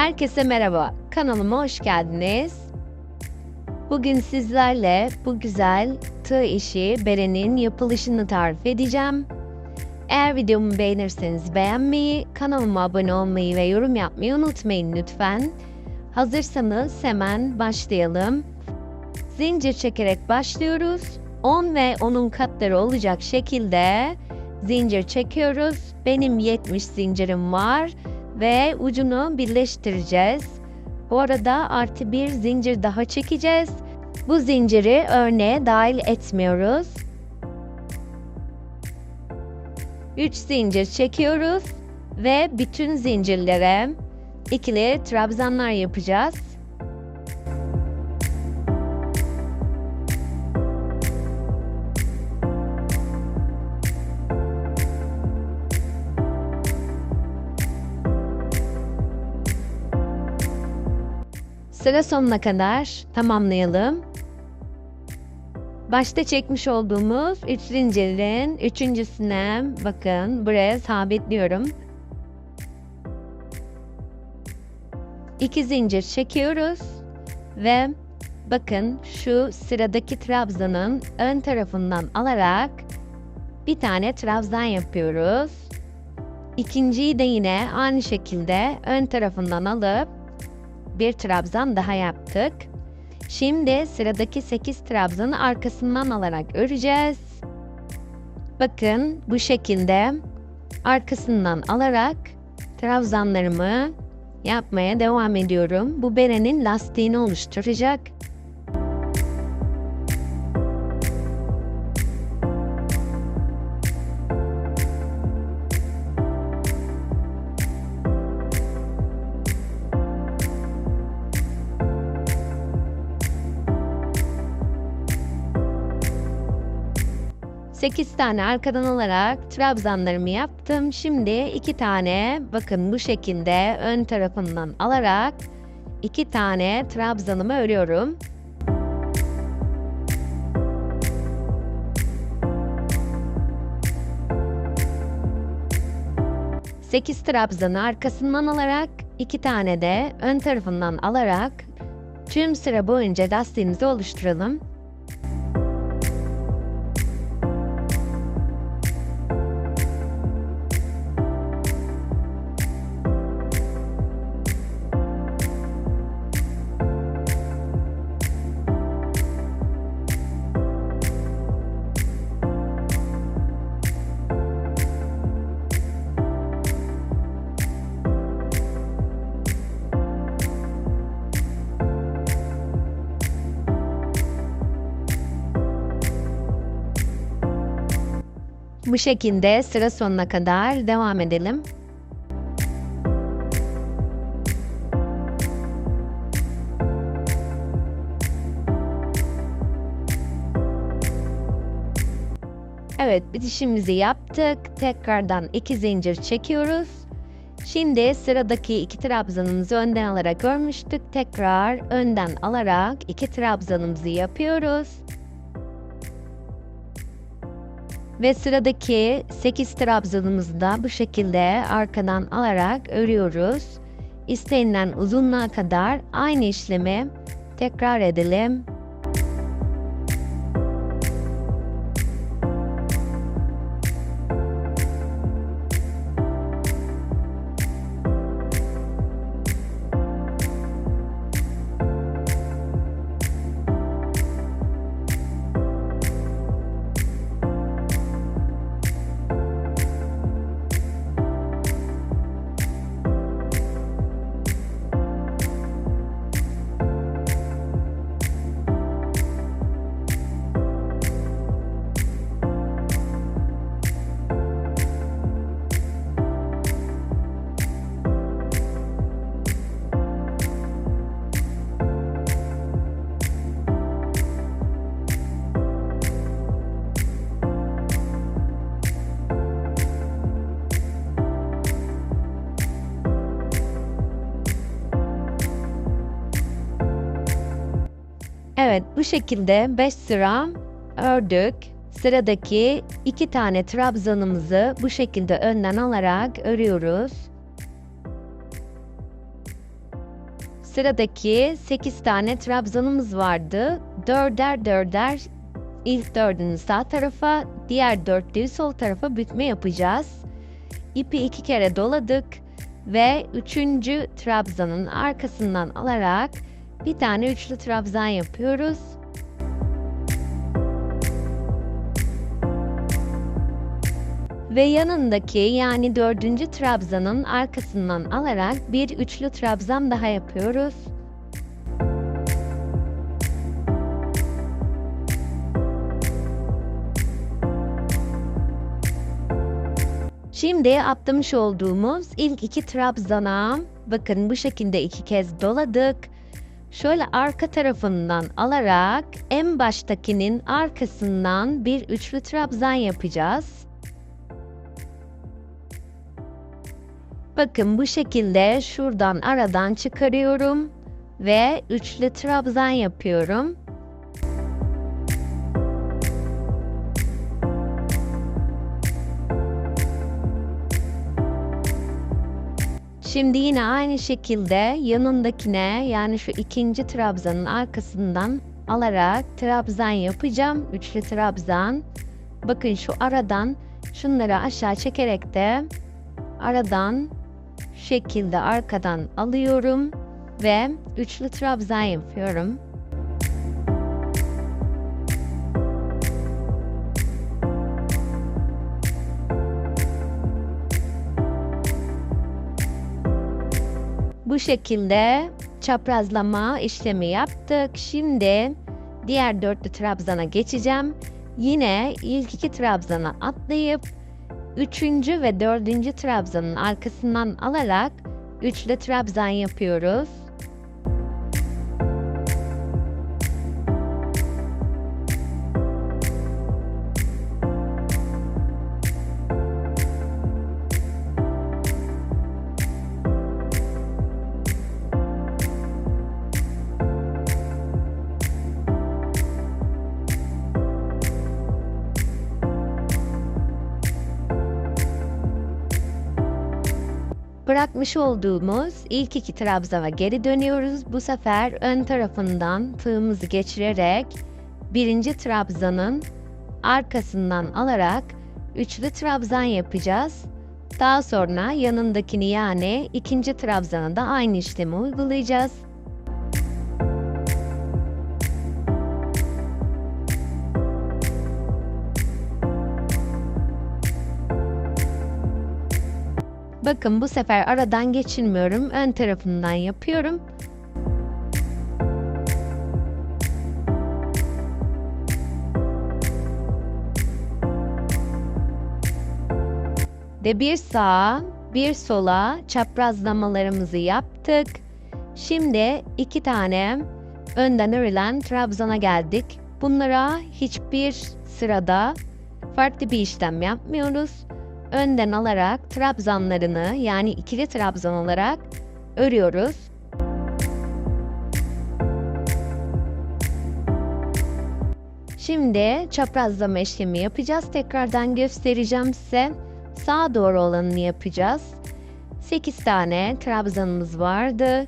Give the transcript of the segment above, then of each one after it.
Herkese merhaba, kanalıma hoş geldiniz. Bugün sizlerle bu güzel tığ işi berenin yapılışını tarif edeceğim. Eğer videomu beğenirseniz beğenmeyi, kanalıma abone olmayı ve yorum yapmayı unutmayın lütfen. Hazırsanız hemen başlayalım. Zincir çekerek başlıyoruz. 10 ve onun katları olacak şekilde zincir çekiyoruz. Benim 70 zincirim var ve ucunu birleştireceğiz. Bu arada artı bir zincir daha çekeceğiz. Bu zinciri örneğe dahil etmiyoruz. 3 zincir çekiyoruz ve bütün zincirlere ikili trabzanlar yapacağız. Sıra sonuna kadar tamamlayalım. Başta çekmiş olduğumuz 3 zincirin üçüncüsüne bakın buraya sabitliyorum. 2 zincir çekiyoruz ve bakın şu sıradaki trabzanın ön tarafından alarak bir tane trabzan yapıyoruz. İkinciyi de yine aynı şekilde ön tarafından alıp bir trabzan daha yaptık. Şimdi sıradaki 8 trabzanı arkasından alarak öreceğiz. Bakın bu şekilde arkasından alarak trabzanlarımı yapmaya devam ediyorum. Bu berenin lastiğini oluşturacak. 8 tane arkadan alarak trabzanlarımı yaptım. Şimdi 2 tane bakın bu şekilde ön tarafından alarak 2 tane trabzanımı örüyorum. Sekiz trabzanı arkasından alarak iki tane de ön tarafından alarak tüm sıra boyunca lastiğimizi oluşturalım. Şekilde sıra sonuna kadar devam edelim. Evet bitişimizi yaptık. Tekrardan iki zincir çekiyoruz. Şimdi sıradaki iki trabzanımızı önden alarak örmüştük. Tekrar önden alarak iki trabzanımızı yapıyoruz. Ve sıradaki 8 trabzanımızı da bu şekilde arkadan alarak örüyoruz. İstenilen uzunluğa kadar aynı işlemi tekrar edelim. Evet bu şekilde 5 sıra ördük. Sıradaki iki tane trabzanımızı bu şekilde önden alarak örüyoruz. Sıradaki 8 tane trabzanımız vardı. Dörder dörder ilk dördünü sağ tarafa, diğer dörtlüyü sol tarafa bükme yapacağız. İpi iki kere doladık ve üçüncü trabzanın arkasından alarak bir tane üçlü trabzan yapıyoruz. Ve yanındaki yani dördüncü trabzanın arkasından alarak bir üçlü trabzan daha yapıyoruz. Şimdi atlamış olduğumuz ilk iki trabzana bakın bu şekilde iki kez doladık. Şöyle arka tarafından alarak en baştakinin arkasından bir üçlü trabzan yapacağız. Bakın bu şekilde şuradan aradan çıkarıyorum ve üçlü trabzan yapıyorum. Şimdi yine aynı şekilde yanındakine yani şu ikinci trabzanın arkasından alarak trabzan yapacağım. Üçlü trabzan. Bakın şu aradan şunları aşağı çekerek de aradan şekilde arkadan alıyorum ve üçlü trabzan yapıyorum. Şekilde çaprazlama işlemi yaptık. Şimdi diğer dörtlü trabzana geçeceğim. Yine ilk iki trabzana atlayıp üçüncü ve dördüncü trabzanın arkasından alarak üçlü trabzan yapıyoruz. Bırakmış olduğumuz ilk iki trabzana geri dönüyoruz. Bu sefer ön tarafından tığımızı geçirerek birinci trabzanın arkasından alarak üçlü trabzan yapacağız. Daha sonra yanındakini yani ikinci trabzana da aynı işlemi uygulayacağız. Bakın bu sefer aradan geçirmiyorum. Ön tarafından yapıyorum. Ve bir sağa, bir sola çaprazlamalarımızı yaptık. Şimdi iki tane önden örülen trabzana geldik. Bunlara hiçbir sırada farklı bir işlem yapmıyoruz önden alarak trabzanlarını yani ikili trabzan olarak örüyoruz. Şimdi çaprazlama işlemi yapacağız. Tekrardan göstereceğim size. Sağa doğru olanını yapacağız. 8 tane trabzanımız vardı.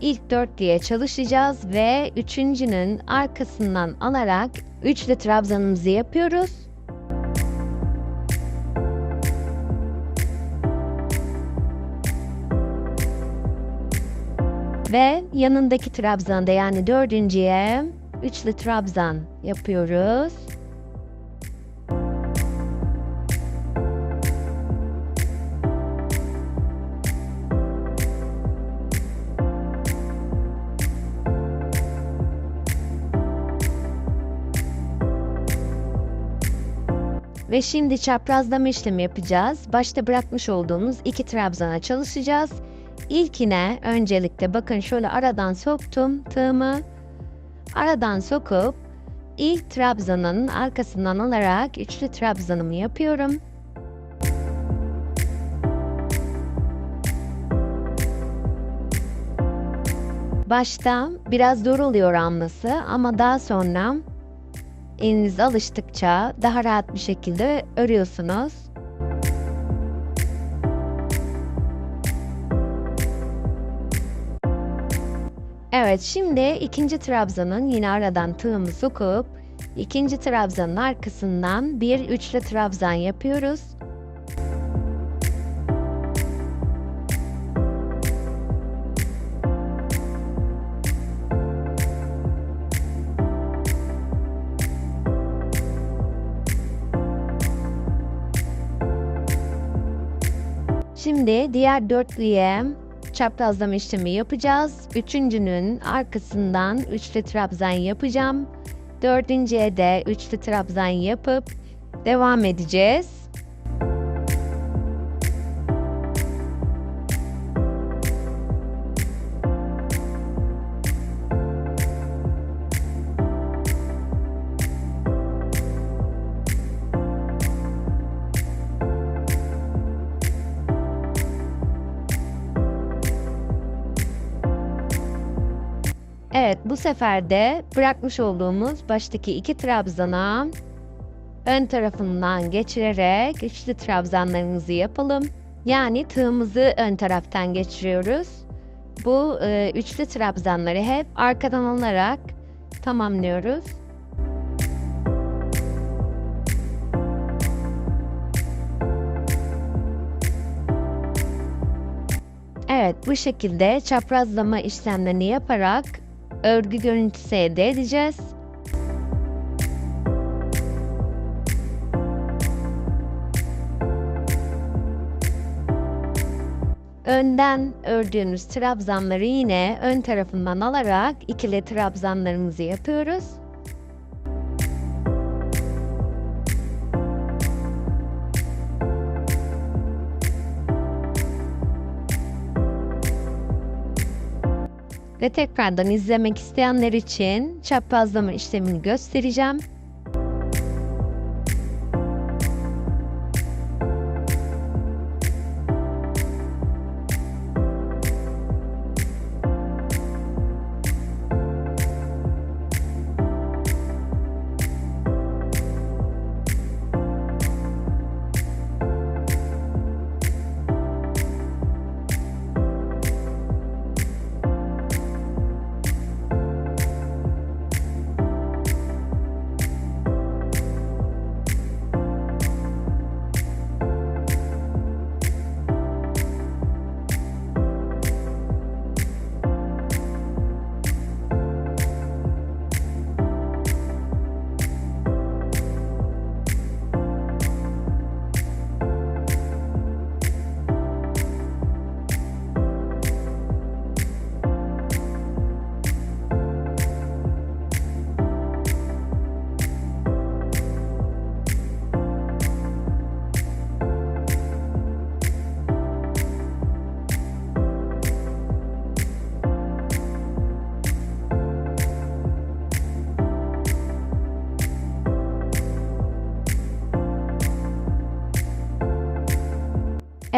İlk 4 diye çalışacağız ve üçüncünün arkasından alarak üçlü trabzanımızı yapıyoruz. Ve yanındaki trabzanda yani dördüncüye üçlü trabzan yapıyoruz. Ve şimdi çaprazlama işlemi yapacağız. Başta bırakmış olduğumuz iki trabzana çalışacağız. İlkine öncelikle bakın şöyle aradan soktum tığımı. Aradan sokup ilk trabzanın arkasından alarak üçlü trabzanımı yapıyorum. Başta biraz zor oluyor anması ama daha sonra eliniz alıştıkça daha rahat bir şekilde örüyorsunuz. Evet şimdi ikinci trabzanın yine aradan tığımı sokup ikinci trabzanın arkasından bir üçlü trabzan yapıyoruz. Şimdi diğer dörtlüye çaprazlama işlemi yapacağız. Üçüncünün arkasından üçlü trabzan yapacağım. Dördüncüye de üçlü trabzan yapıp devam edeceğiz. Sefer de bırakmış olduğumuz baştaki iki trabzana ön tarafından geçirerek üçlü trabzanlarımızı yapalım. Yani tığımızı ön taraftan geçiriyoruz. Bu e, üçlü trabzanları hep arkadan alarak tamamlıyoruz. Evet bu şekilde çaprazlama işlemlerini yaparak örgü görüntüsü elde edeceğiz. Önden ördüğümüz trabzanları yine ön tarafından alarak ikili trabzanlarımızı yapıyoruz. Ve tekrardan izlemek isteyenler için çaprazlama işlemini göstereceğim.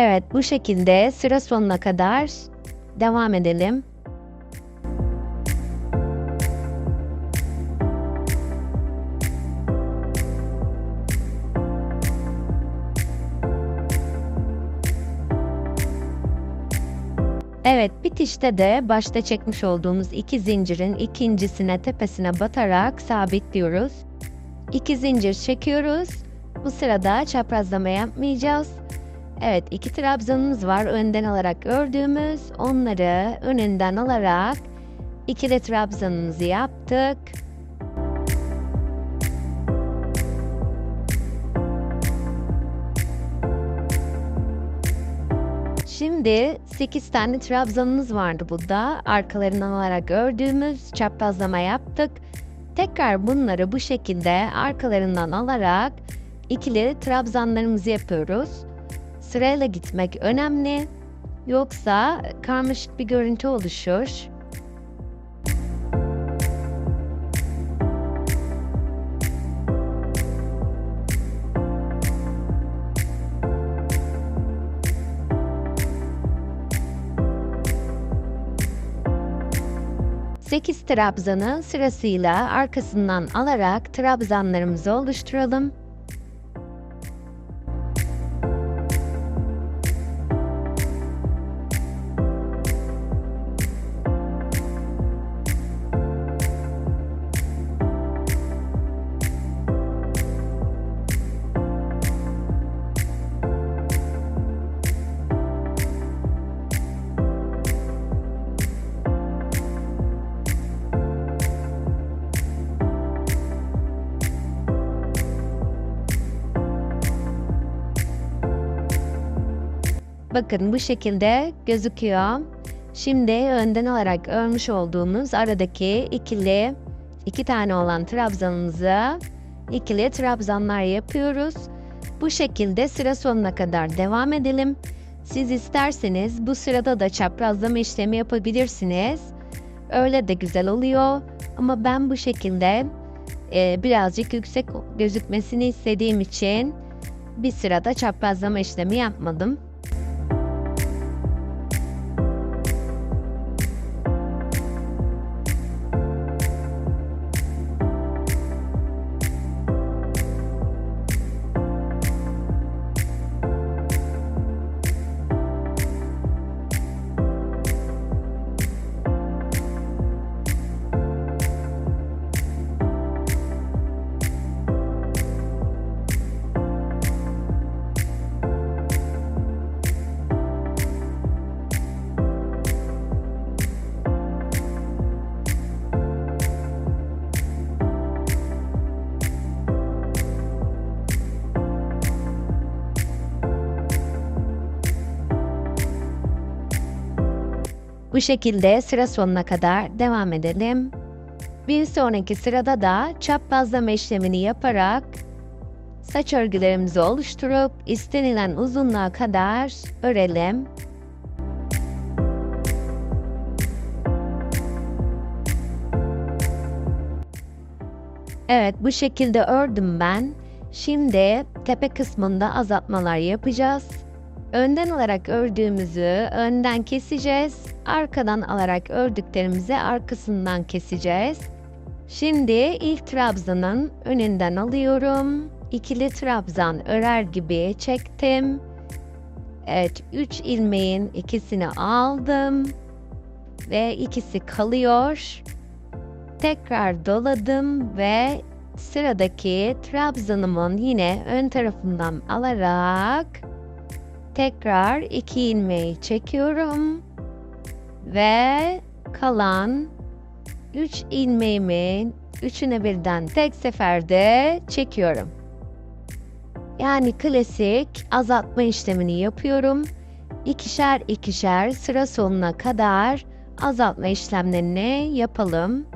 Evet bu şekilde sıra sonuna kadar devam edelim. Evet bitişte de başta çekmiş olduğumuz iki zincirin ikincisine tepesine batarak sabitliyoruz. İki zincir çekiyoruz. Bu sırada çaprazlama yapmayacağız. Evet iki trabzanımız var önden alarak ördüğümüz. Onları önünden alarak ikili trabzanımızı yaptık. Şimdi 8 tane trabzanımız vardı burada. Arkalarından alarak ördüğümüz çaprazlama yaptık. Tekrar bunları bu şekilde arkalarından alarak ikili trabzanlarımızı yapıyoruz. Sırayla gitmek önemli. Yoksa karmaşık bir görüntü oluşur. Sekiz trabzanı sırasıyla arkasından alarak trabzanlarımızı oluşturalım. Bakın bu şekilde gözüküyor. Şimdi önden olarak örmüş olduğumuz aradaki ikili iki tane olan trabzanımızı ikili trabzanlar yapıyoruz. Bu şekilde sıra sonuna kadar devam edelim. Siz isterseniz bu sırada da çaprazlama işlemi yapabilirsiniz. Öyle de güzel oluyor. Ama ben bu şekilde e, birazcık yüksek gözükmesini istediğim için bir sırada çaprazlama işlemi yapmadım. Bu şekilde sıra sonuna kadar devam edelim. Bir sonraki sırada da çaprazlama işlemini yaparak saç örgülerimizi oluşturup istenilen uzunluğa kadar örelim. Evet bu şekilde ördüm ben. Şimdi tepe kısmında azaltmalar yapacağız. Önden alarak ördüğümüzü önden keseceğiz. Arkadan alarak ördüklerimizi arkasından keseceğiz. Şimdi ilk trabzanın önünden alıyorum. İkili trabzan örer gibi çektim. Evet, 3 ilmeğin ikisini aldım ve ikisi kalıyor. Tekrar doladım ve sıradaki trabzanımın yine ön tarafından alarak tekrar iki ilmeği çekiyorum ve kalan 3 ilmeğimi üçüne birden tek seferde çekiyorum. Yani klasik azaltma işlemini yapıyorum. İkişer ikişer sıra sonuna kadar azaltma işlemlerini yapalım.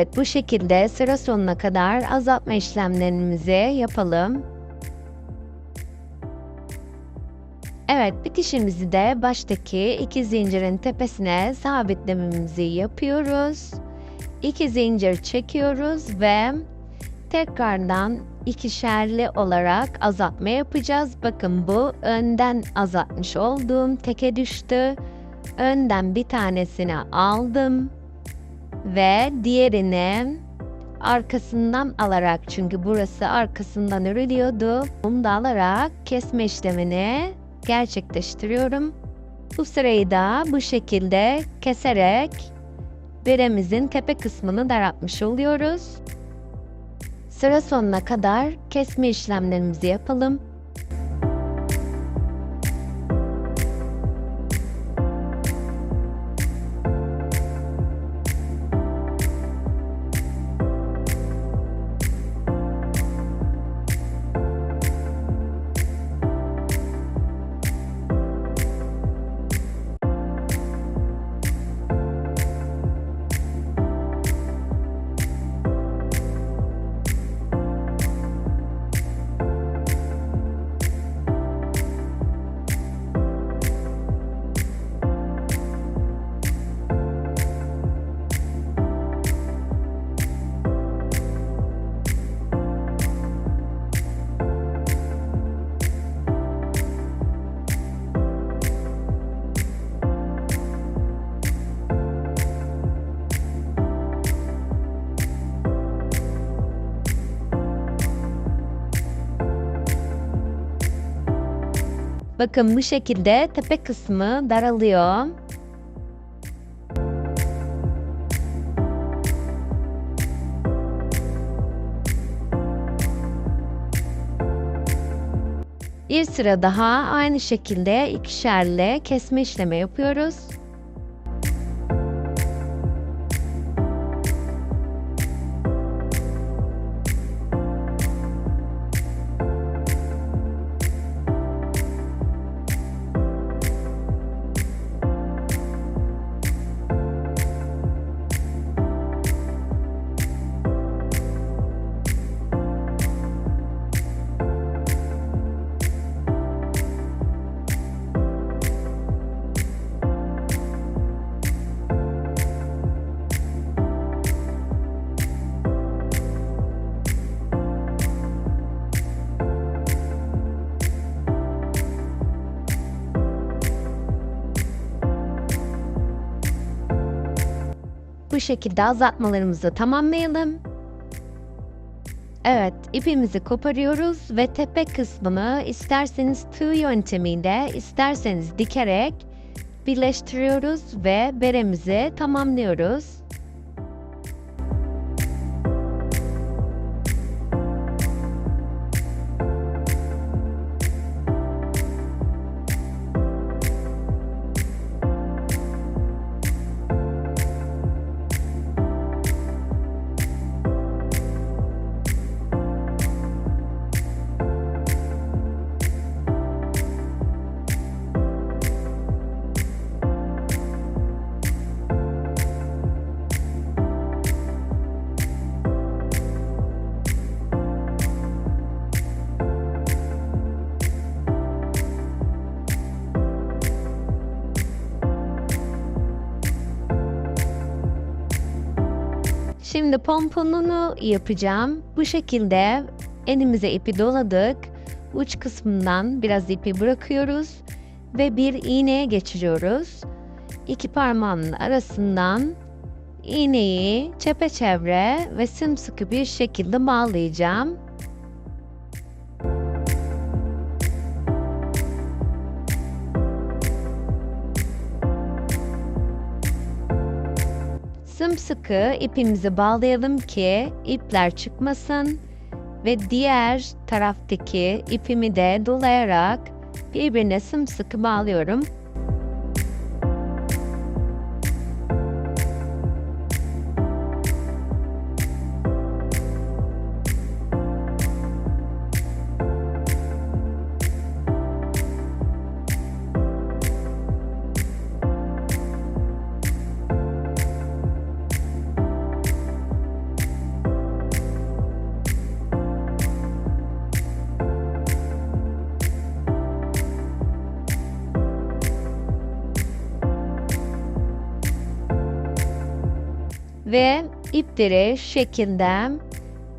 Evet bu şekilde sıra sonuna kadar azaltma işlemlerimizi yapalım. Evet bitişimizi de baştaki iki zincirin tepesine sabitlememizi yapıyoruz. İki zincir çekiyoruz ve tekrardan ikişerli olarak azaltma yapacağız. Bakın bu önden azaltmış olduğum teke düştü. Önden bir tanesini aldım ve diğerini arkasından alarak çünkü burası arkasından örülüyordu. Bunu da alarak kesme işlemini gerçekleştiriyorum. Bu sırayı da bu şekilde keserek beremizin tepe kısmını daraltmış oluyoruz. Sıra sonuna kadar kesme işlemlerimizi yapalım. Bakın bu şekilde tepe kısmı daralıyor. Bir sıra daha aynı şekilde ikişerle kesme işlemi yapıyoruz. Bu şekilde azaltmalarımızı tamamlayalım. Evet, ipimizi koparıyoruz ve tepe kısmını isterseniz tığ yöntemiyle, isterseniz dikerek birleştiriyoruz ve beremizi tamamlıyoruz. Şimdi pomponunu yapacağım. Bu şekilde elimize ipi doladık. Uç kısmından biraz ipi bırakıyoruz ve bir iğneye geçiriyoruz. İki parmağın arasından iğneyi çepeçevre ve sımsıkı bir şekilde bağlayacağım. Sımsıkı ipimizi bağlayalım ki ipler çıkmasın ve diğer taraftaki ipimi de dolayarak birbirine sımsıkı bağlıyorum. Ve ipleri şekilde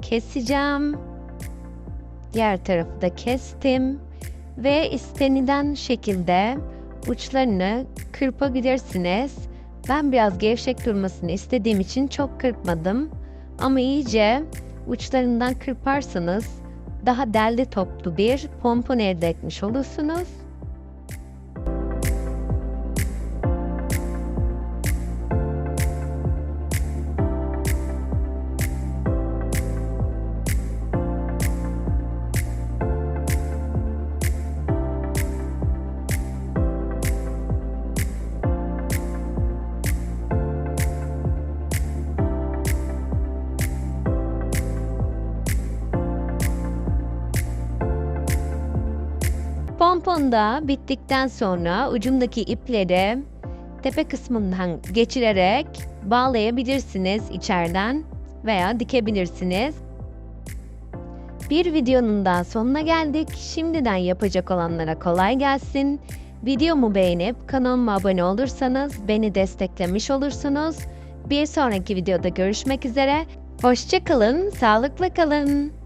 keseceğim. Diğer tarafı da kestim. Ve istenilen şekilde uçlarını kırpabilirsiniz. Ben biraz gevşek durmasını istediğim için çok kırpmadım. Ama iyice uçlarından kırparsanız daha derli toplu bir pompon elde etmiş olursunuz. Pompon da bittikten sonra ucundaki ipleri tepe kısmından geçirerek bağlayabilirsiniz içeriden veya dikebilirsiniz. Bir videonun daha sonuna geldik. Şimdiden yapacak olanlara kolay gelsin. Videomu beğenip kanalıma abone olursanız beni desteklemiş olursunuz. Bir sonraki videoda görüşmek üzere. Hoşçakalın, sağlıkla kalın.